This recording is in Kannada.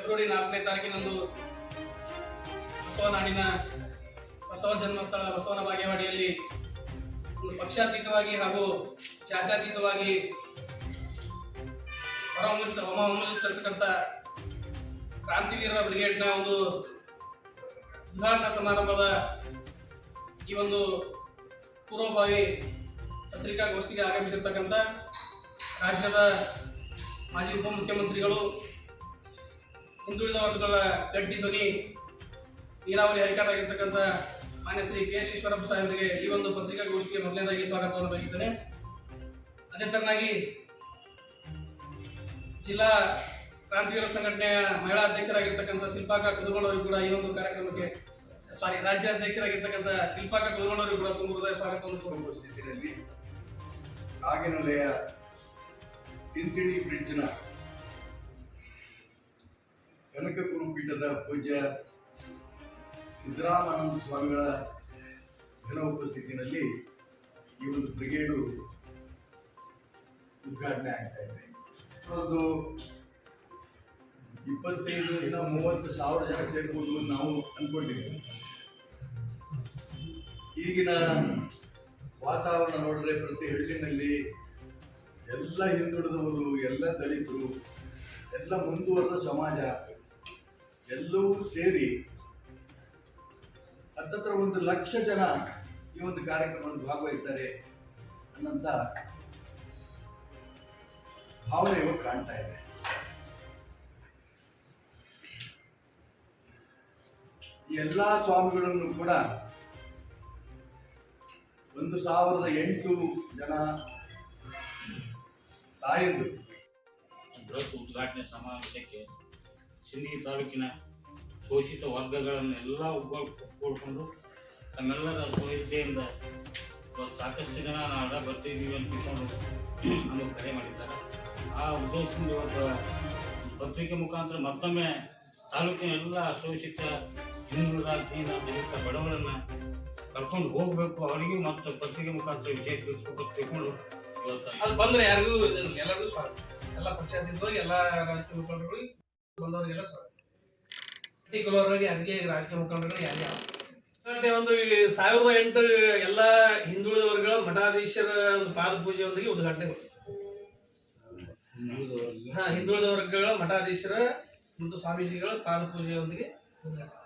ಫೆಬ್ರವರಿ ನಾಲ್ಕನೇ ತಾರೀಕಿನಂದು ಬಸವನಾಡಿನ ಬಸವ ಜನ್ಮಸ್ಥಳ ಬಸವನ ಬಾಗೇವಾಡಿಯಲ್ಲಿ ಒಂದು ಪಕ್ಷಾತೀತವಾಗಿ ಹಾಗೂ ಜಾತ್ಯಾತೀತವಾಗಿ ಹೊರಹೊಮ್ಮಿತ ಹೊರಹೊಮ್ಮಲಿರ್ತಕ್ಕಂಥ ಕ್ರಾಂತಿವೀರರ ಬ್ರಿಗೇಡ್ನ ಒಂದು ಉದ್ಘಾಟನಾ ಸಮಾರಂಭದ ಈ ಒಂದು ಪೂರ್ವಭಾವಿ ಪತ್ರಿಕಾಗೋಷ್ಠಿಗೆ ಆಗಮಿಸಿರ್ತಕ್ಕಂಥ ರಾಜ್ಯದ ಮಾಜಿ ಉಪಮುಖ್ಯಮಂತ್ರಿಗಳು ಹಿಂದುಳಿದ ವರ್ಗಗಳ ಗಟ್ಟಿ ಧ್ವನಿ, ನೀರಾವರಿ ಅಧಿಕಾರಿಯಾಗಿರ್ತಕ್ಕಂಥ ಮಾನ್ಯ ಶ್ರೀ ಕೆ ಎಸ್ ಸಾಹೇಬರಿಗೆ ಈ ಒಂದು ಪತ್ರಿಕಾಗೋಷ್ಠಿಗೆ ಮೊದಲನೇದಾಗಿ ಸ್ವಾಗತವನ್ನು ಬಯಸುತ್ತೇನೆ ಅದೇ ತರನಾಗಿ ಜಿಲ್ಲಾ ಕ್ರಾಂತಿವೀರ ಸಂಘಟನೆಯ ಮಹಿಳಾ ಅಧ್ಯಕ್ಷರಾಗಿರ್ತಕ್ಕಂಥ ಶಿಲ್ಪಾಕ ಕುದುಗೋಳವರು ಕೂಡ ಈ ಒಂದು ಕಾರ್ಯಕ್ರಮಕ್ಕೆ ಸಾರಿ ರಾಜ್ಯ ಅಧ್ಯಕ್ಷರಾಗಿರ್ತಕ್ಕಂಥ ಶಿಲ್ಪಾಕ ಕುದುಗೋಳವರು ಕೂಡ ತುಂಬ ಹೃದಯ ಸ್ವಾಗತವನ್ನು ಆಗಿನಲೆಯ ತಿಂತಿಣಿ ಬ್ರಿಡ್ಜ್ನ ಪೂಜ್ಯ ಸಿದ್ದರಾಮಾನಂದ ಸ್ವಾಮಿಗಳ ಘನ ಉಪಸ್ಥಿತಿಯಲ್ಲಿ ಈ ಒಂದು ಬ್ರಿಗೇಡು ಉದ್ಘಾಟನೆ ಆಗ್ತಾ ಇದೆ. ಒಂದು ಇಪ್ಪತ್ತೈದು ದಿನ ಮೂವತ್ತು ಸಾವಿರ ಜನ ಸೇರ್ಬೋದು ನಾವು ಅಂದ್ಕೊಂಡಿದ್ದೀವಿ ಈಗಿನ ವಾತಾವರಣ ನೋಡಿದ್ರೆ ಪ್ರತಿ ಹಳ್ಳಿನಲ್ಲಿ ಎಲ್ಲ ಹಿಂದುಳಿದವರು, ಎಲ್ಲ ದಲಿತರು, ಎಲ್ಲ ಮುಂದುವರೆದ ಸಮಾಜ ಎಲ್ಲವೂ ಸೇರಿ ಹತ್ತತ್ರ ಒಂದು ಲಕ್ಷ ಜನ ಈ ಒಂದು ಕಾರ್ಯಕ್ರಮದಲ್ಲಿ ಭಾಗವಹಿಸ್ತಾರೆ ಅನ್ನಂತ ಭಾವನೆ ಇವಾಗ ಕಾಣ್ತಾ ಇದೆ. ಎಲ್ಲ ಸ್ವಾಮಿಗಳನ್ನು ಕೂಡ ಒಂದು ಸಾವಿರದ ಎಂಟು ಜನ ತಾಯಿಗಳು ಬೃಹತ್ ಉದ್ಘಾಟನೆ ಸಮಾವೇಶಕ್ಕೆ ಸಿಂದಗಿ ತಾಲೂಕಿನ ಶೋಷಿತ ವರ್ಗಗಳನ್ನೆಲ್ಲ ಒಗ್ಗೂಡ್ಕೊಂಡು ತಮ್ಮೆಲ್ಲರ ಸೌಹಿತೆಯಿಂದ ಸಾಕಷ್ಟು ಜನ ನಾಡ ಬರ್ತಿದ್ದೀವಿ ಅಂತ ತಿಳ್ಕೊಂಡು ನಮಗೆ ಕರೆ ಮಾಡಿದ್ದಾರೆ. ಆ ಉದ್ದೇಶದಿಂದ ಇವತ್ತು ಪತ್ರಿಕೆ ಮುಖಾಂತರ ಮತ್ತೊಮ್ಮೆ ತಾಲೂಕಿನ ಎಲ್ಲ ಶೋಷಿತ ಹಿಂದುಳಿದ ದೀನ ದಲಿತ ಬಡವರನ್ನು ಕರ್ಕೊಂಡು ಹೋಗಬೇಕು. ಅವರಿಗೂ ಮತ್ತು ಪತ್ರಿಕೆ ಮುಖಾಂತರ ವಿಷಯ ತಿಳಿಸ್ಬೇಕು ತಿಳ್ಕೊಂಡು ಇವತ್ತು ಅದು ಬಂದ್ರೆ ಯಾರಿಗೂ ಎಲ್ಲರಿಗೂ ಸ್ವಾಗತ. ಎಲ್ಲ ಪಕ್ಷಾತೀತವಾಗಿ ಎಲ್ಲ ರಾಜ್ಯ ಮುಖಂಡರುಗಳಿಗೆ ಬಂದವರಿಗೆಲ್ಲ ಸ್ವಾಗತ ಪರ್ಟಿಕ್ಯುಲರ್ ಯಾರಿಗೆ ರಾಜಕೀಯ ಮುಖಂಡರುಗಳು ಯಾರು? ಮತ್ತೆ ಒಂದು ಸಾವಿರದ ಎಂಟು ಎಲ್ಲ ಹಿಂದುಳಿದ ವರ್ಗಗಳ ಮಠಾಧೀಶರ ಒಂದು ಪಾದ ಪೂಜೆಯೊಂದಿಗೆ ಉದ್ಘಾಟನೆ ಮಾಡಿದ್ರು. ಹಾ ಹಿಂದುಳಿದ ವರ್ಗಗಳ ಮಠಾಧೀಶರ ಮತ್ತು ಸ್ವಾಮೀಜಿಗಳ ಪಾದ ಪೂಜೆಯೊಂದಿಗೆ ಉದ್ಘಾಟನೆ.